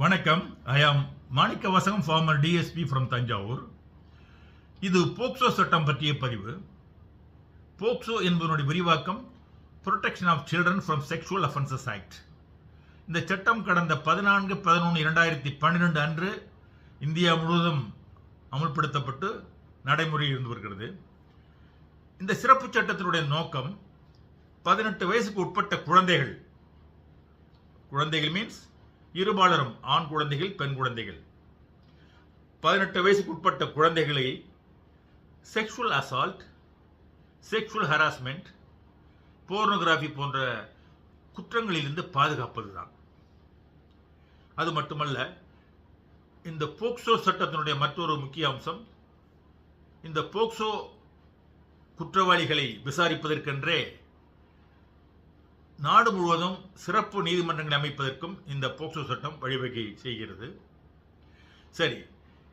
வணக்கம். ஐ ஆம் மாணிக்க வாசகம் ஃபார்மர் டிஎஸ்பி ஃப்ரம் தஞ்சாவூர். இது போக்சோ சட்டம் பற்றிய பதிவு. போக்சோ என்பதனுடைய விரிவாக்கம் protection of children from sexual offences act இந்த சட்டம் கடந்த பதினான்கு பதினொன்று இரண்டாயிரத்தி பன்னிரெண்டு அன்று இந்தியா முழுவதும் அமுல்படுத்தப்பட்டு நடைமுறையில் இருந்து வருகிறது. இந்த சிறப்பு சட்டத்தினுடைய நோக்கம் பதினெட்டு வயசுக்கு உட்பட்ட குழந்தைகள் குழந்தைகள் மீன்ஸ் இருபாலரும் ஆண் குழந்தைகள் பெண் குழந்தைகள். பதினெட்டு வயசுக்கு உட்பட்ட குழந்தைகளை sexual assault sexual harassment pornography போன்ற குற்றங்களிலிருந்து பாதுகாப்பதுதான். அது மட்டுமல்ல இந்த போக்சோ சட்டத்தினுடைய மற்றொரு முக்கிய அம்சம் இந்த போக்சோ குற்றவாளிகளை விசாரிப்பதற்கென்றே நாடு முழுவதும் சிறப்பு நீதிமன்றங்களை அமைப்பதற்கும் இந்த போக்சோ சட்டம் வழிவகை செய்கிறது. சரி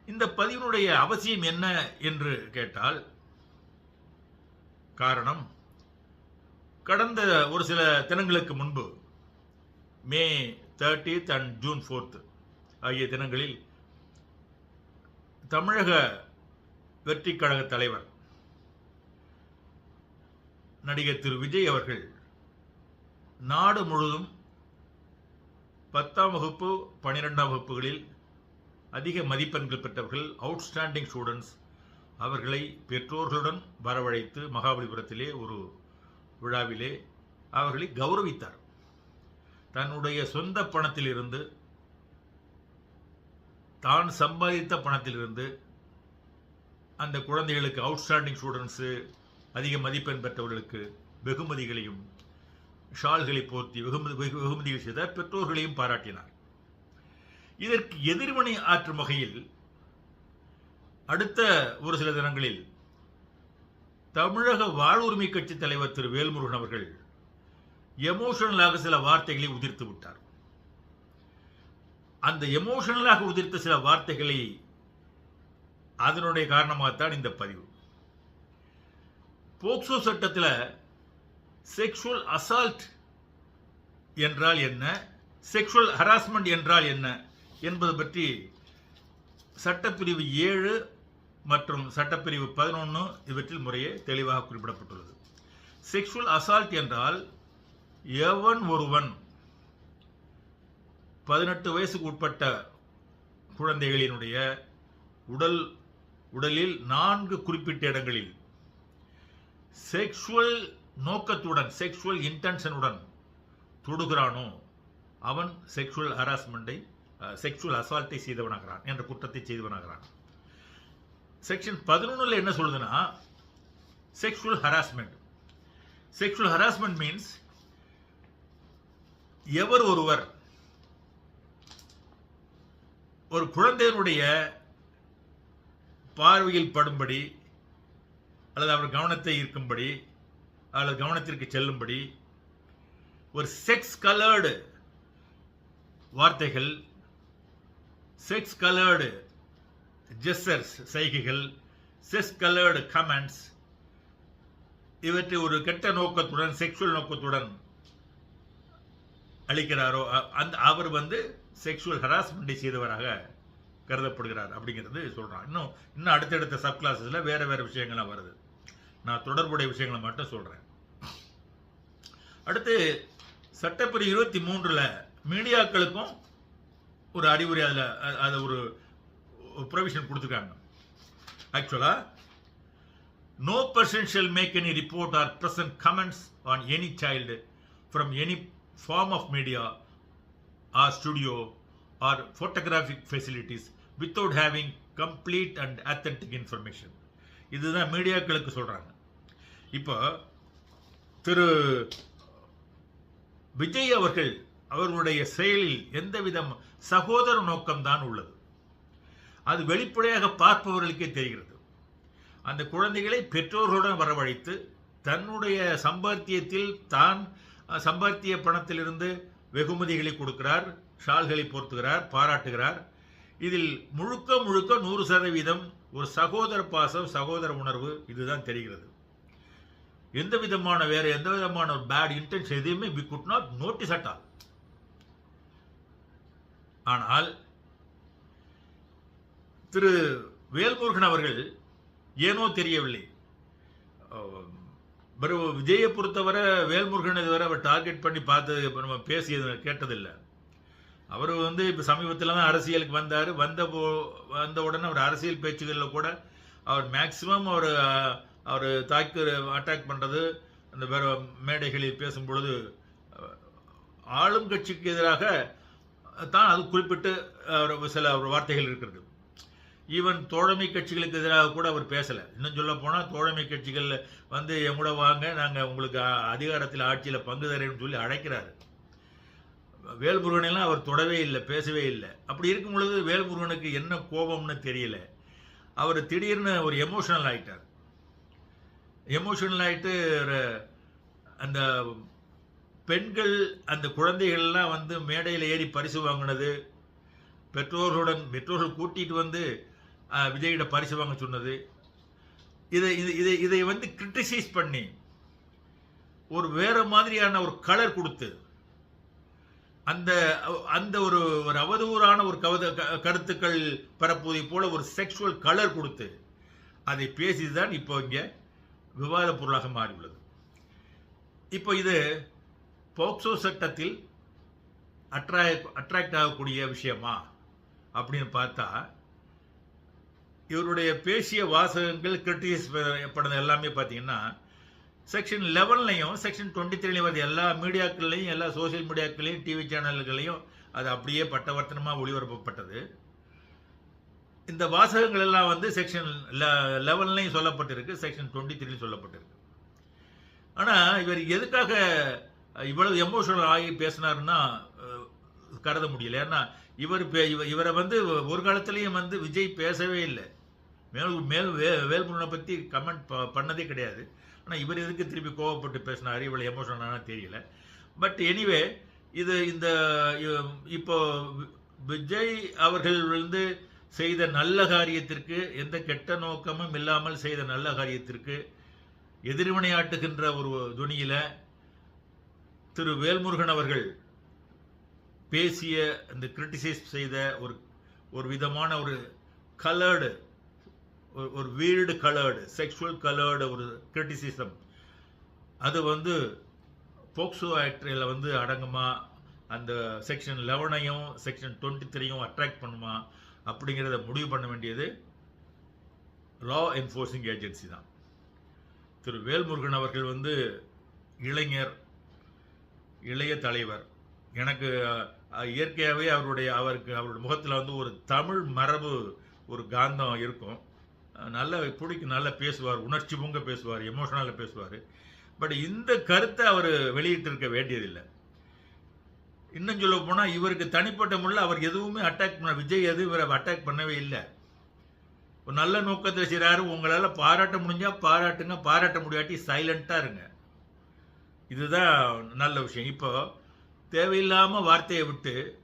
இந்த பதிவினுடைய அவசியம் என்ன என்று கேட்டால் காரணம் கடந்த ஒரு சில தினங்களுக்கு முன்பு May thirtieth and June fourth ஆகிய தினங்களில் தமிழக வெற்றி கழக தலைவர் நடிகர் திரு விஜய் அவர்கள் நாடு முழுதும் பத்தாம் வகுப்பு பன்னிரெண்டாம் வகுப்புகளில் அதிக மதிப்பெண்கள் பெற்றவர்கள் அவுட்ஸ்டாண்டிங் ஸ்டூடெண்ட்ஸ் அவர்களை பெற்றோர்களுடன் வரவழைத்து மகாபலிபுரத்திலே ஒரு விழாவிலே அவர்களை கௌரவித்தார். தன்னுடைய சொந்த பணத்திலிருந்து தான் சம்பாதித்த பணத்திலிருந்து அந்த குழந்தைகளுக்கு அவுட்ஸ்டாண்டிங் ஸ்டூடெண்ட்ஸு அதிக மதிப்பெண் பெற்றவர்களுக்கு வெகுமதிகளையும் ஷால்களை போர்த்தி வெகுமதி வெகுமதிகள் செய்த பெற்றோர்களையும் பாராட்டினார். இதற்கு எதிர்வினை ஆற்றும் வகையில் அடுத்த ஒரு சில தினங்களில் தமிழக வாழ்வுரிமை கட்சி தலைவர் திரு வேல்முருகன் அவர்கள் எமோஷனலாக சில வார்த்தைகளை உதிர்த்து விட்டார். அந்த எமோஷனலாக உதிர்த்த சில வார்த்தைகளை அதனுடைய காரணமாகத்தான் இந்த பதிவு. போக்சோ சட்டத்தில் செக்ஷுவல் அசால்ட் என்றால் என்ன? செக்ஷுவல் ஹராஸ்மெண்ட் என்றால் என்ன? என்பது பற்றி சட்டப்பிரிவு ஏழு மற்றும் சட்டப்பிரிவு பதினொன்று இவற்றில் முறையே தெளிவாக குறிப்பிடப்பட்டுள்ளது. செக்ஷுவல் அசால்ட் என்றால் எவன் ஒருவன் பதினெட்டு வயசுக்கு உட்பட்ட குழந்தைகளினுடைய உடல் உடலில் நான்கு குறிப்பிட்ட இடங்களில் செக்ஷுவல் நோக்கத்துடன் செக்ஷுவல் இன்டென்ஷனுடன் தொடுகிறானோ அவன் செக்ஷுவல் ஹராஸ்மெண்ட்டை செக்ஷுவல் அசால்ட்டை செய்தவனாகிறான் என்ற குற்றத்தை செய்தவனாகிறான். செக்ஷன் பதினொன்றில் என்ன சொல்லுதுன்னா sexual harassment sexual harassment means ever ஒருவர் ஒரு குழந்தையினுடைய பார்வையில் படும்படி அல்லது அவர் கவனத்தை ஈர்க்கும்படி அல்லது கவனத்திற்கு செல்லும்படி ஒரு செக்ஸ் கலர்டு வார்த்தைகள் செக்ஸ் கலர்டு ஜெஸ்டர்ஸ் செய்கைகள் செக்ஸ் கலர்டு கமெண்ட்ஸ் இவற்றை ஒரு கெட்ட நோக்கத்துடன் செக்ஷுவல் நோக்கத்துடன் அளிக்கிறாரோ அந்த அவர் வந்து செக்ஷுவல் ஹராஸ்மெண்ட்டை செய்தவராக கருதப்படுகிறார் அப்படிங்கிறது சொல்கிறான் இன்னும் இன்னும் அடுத்தடுத்த சப் கிளாஸஸில் வேறு வேறு விஷயங்கள்லாம் வருது. நான் தொடர்புடைய விஷயங்களை மட்டும் சொல்கிறேன் அடுத்து சட்டப்பிரிவு இருபத்தி மூன்றுல மீடியாக்களுக்கும் ஒரு அறிவுரை அதில் அது ஒரு ப்ரொவிஷன் கொடுத்துருக்காங்க. ஆக்சுவலாக no person shall make any report or present comments on any child from any form of media or studio or photographic facilities without having complete and authentic information இதுதான் மீடியாக்களுக்கு சொல்கிறாங்க இப்போ திரு விஜய் அவர்கள் அவர்களுடைய செயலில் எந்தவிதம் சகோதர நோக்கம்தான் உள்ளது. அது வெளிப்படையாக பார்ப்பவர்களுக்கே தெரிகிறது. அந்த குழந்தைகளை பெற்றோர்களுடன் வரவழைத்து தன்னுடைய சம்பாத்தியத்தில் தான் சம்பாத்திய பணத்திலிருந்து வெகுமதிகளை கொடுக்கிறார் ஷால்களை போர்த்துகிறார் பாராட்டுகிறார். இதில் முழுக்க முழுக்க நூறு சதவீதம் ஒரு சகோதர பாசம் சகோதர உணர்வு இதுதான் தெரிகிறது. எந்த விதமான வேற எந்த விதமான பேட் இன்டென்ஷன் எதையுமே we could not notice at all ஆனால் திரு வேல்முருகன் அவர்கள் ஏனோ தெரியவில்லை. வெறும் விஜயை பொறுத்தவரை வேல்முருகன் இதுவரை அவர் டார்கெட் பண்ணி பார்த்து நம்ம பேசியது கேட்டதில்லை. அவர் வந்து இப்போ சமீபத்தில் தான் அரசியலுக்கு வந்தார். வந்த போ வந்த உடனே அவர் அரசியல் பேச்சுகளில் கூட அவர் மேக்சிமம் அவர் அவர் தாக்கு அட்டாக் பண்ணுறது அந்த வேற மேடைகளில் பேசும்பொழுது ஆளும் கட்சிக்கு எதிராக தான் அது குறிப்பிட்டு அவர் சில வார்த்தைகள் இருக்கிறது. ஈவன் தோழமை கட்சிகளுக்கு எதிராக கூட அவர் பேசலை. இன்னும் சொல்ல போனால் தோழமை கட்சிகள் வந்து என் கூட வாங்க நாங்கள் உங்களுக்கு அதிகாரத்தில் ஆட்சியில் பங்கு தரேன்னு சொல்லி அழைக்கிறாரு. வேல்முருகனெல்லாம் அவர் தொடவே இல்லை பேசவே இல்லை. அப்படி இருக்கும் பொழுது வேல்முருகனுக்கு என்ன கோபம்னு தெரியல. அவர் திடீர்னு ஒரு எமோஷனல் ஆகிட்டார் எமோஷனல் ஆகிட்டு ஒரு- அந்த பெண்கள் அந்த குழந்தைகள்லாம் வந்து மேடையில் ஏறி பரிசு வாங்கினது பெற்றோர்களுடன் பெற்றோர்கள் கூட்டிகிட்டு வந்து விஜயிட பரிசு வாங்க சொன்னது. இதை இது இதை இதை வந்து கிரிட்டிசைஸ் பண்ணி ஒரு வேற மாதிரியான ஒரு கலர் கொடுத்து அந்த அந்த ஒரு ஒரு அவதூறான ஒரு கவத க- கருத்துக்கள் பரப்புவதை போல ஒரு செக்ஷுவல் கலர் கொடுத்து அதை பேசிதான் இப்போ இங்கே விவாத பொருளாக மாறியுள்ளது இப்போ இது போக்சோ சட்டத்தில் அட்ராக்ட் அட்ராக்ட் ஆகக்கூடிய விஷயமா அப்படின்னு பார்த்தா இவருடைய பேசிய வாசகங்கள் கிரிட்டிசைஸ் பண்ணது எல்லாமே பார்த்தீங்கன்னா செக்ஷன் லெவன்லையும் செக்ஷன் டுவெண்ட்டி த்ரீலையும் வருது. எல்லா மீடியாக்கள்லையும் எல்லா சோஷியல் மீடியாக்கள்லையும் டிவி சேனல்களையும் அது அப்படியே பட்டவர்த்தனமாக ஒளிபரப்பப்பட்டது. இந்த வாசகங்கள் எல்லாம் வந்து செக்ஷன் லெவன்லையும் சொல்லப்பட்டிருக்கு செக்ஷன் டுவெண்ட்டி த்ரீலையும் சொல்லப்பட்டிருக்கு. ஆனால் இவர் எதுக்காக இவ்வளவு எமோஷனல் ஆகி பேசினாருன்னா கருத முடியல. ஏன்னா இவர் பே- இவரை வந்து ஒரு காலத்துலேயும் வந்து விஜய் பேசவே இல்லை. மேல் மேல் வே வேல்முருகனை பற்றி கமெண்ட் ப- பண்ணதே கிடையாது. ஆனால் இவர் எதுக்கு திருப்பி கோவப்பட்டு பேசினார்? இவ்வளோ எமோஷனலான தெரியல. பட் எனிவே இது இந்த இப்போ விஜய் அவர்கள் வந்து செய்த நல்ல காரியத்திற்கு எந்த கெட்ட நோக்கமும் இல்லாமல் செய்த நல்ல காரியத்திற்கு எதிர்வினையாட்டுகின்ற ஒரு துணியில் திரு வேல்முருகன் அவர்கள் பேசிய இந்த கிரிட்டிசைஸ் செய்த ஒரு ஒரு விதமான ஒரு கலர்டு ஒரு வீல்டு கலர்டு செக்ஷுவல் கலர்டு ஒரு கிரிட்டிசிசம் அது வந்து போக்சோ ஆக்டில் வந்து அடங்குமா? அந்த செக்ஷன் லெவனையும் செக்ஷன் டுவெண்ட்டி த்ரீயும் அட்ராக்ட் பண்ணுமா? அப்படிங்கிறத முடிவு பண்ண வேண்டியது லா என்ஃபோர்ஸிங் ஏஜென்சி தான். திரு வேல்முருகன் அவர்கள் வந்து இளைஞர் இளைய தலைவர். எனக்கு இயற்கையாகவே அவருடைய அவருக்கு அவருடைய முகத்தில் வந்து ஒரு தமிழ் மரபு ஒரு காந்தம் இருக்கும். நல்ல பிடிக்கும் நல்லா பேசுவார் உணர்ச்சி பொங்க பேசுவார் எமோஷனலாக பேசுவார். பட் இந்த கருத்தை அவர் வெளியிட்டிருக்க வேண்டியதில்லை. இன்னும் சொல்ல போனால் இவருக்கு தனிப்பட்ட முறையில் அவர் எதுவுமே அட்டாக் பண்ண விஜய் எதுவும் இவரை அட்டாக் பண்ணவே இல்லை. ஒரு நல்ல நோக்கத்தில் செய்கிறாரு உங்களால் பாராட்ட முடிஞ்சா பாராட்டுங்க. பாராட்ட முடியாட்டி சைலண்ட்டாக இருங்க. இதுதான் நல்ல விஷயம். இப்போ தேவையில்லாமல் வார்த்தையை விட்டு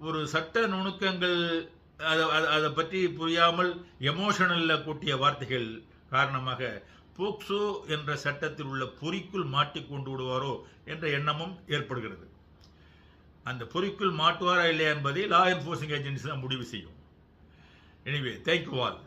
ஒரு சட்ட நுணுக்கங்கள் அதை அதை- அதை பற்றி புரியாமல் எமோஷனலில் கூட்டிய வார்த்தைகள் காரணமாக போக்சோ என்ற சட்டத்தில் உள்ள பொறிக்குள் மாட்டிக்கொண்டு விடுவாரோ என்ற எண்ணமும் ஏற்படுகிறது. அந்த பொறிக்குள் மாட்டுவாரா இல்லையா என்பதை லா என்ஃபோர்ஸிங் ஏஜென்சி தான் முடிவு செய்யும். Anyway thank you all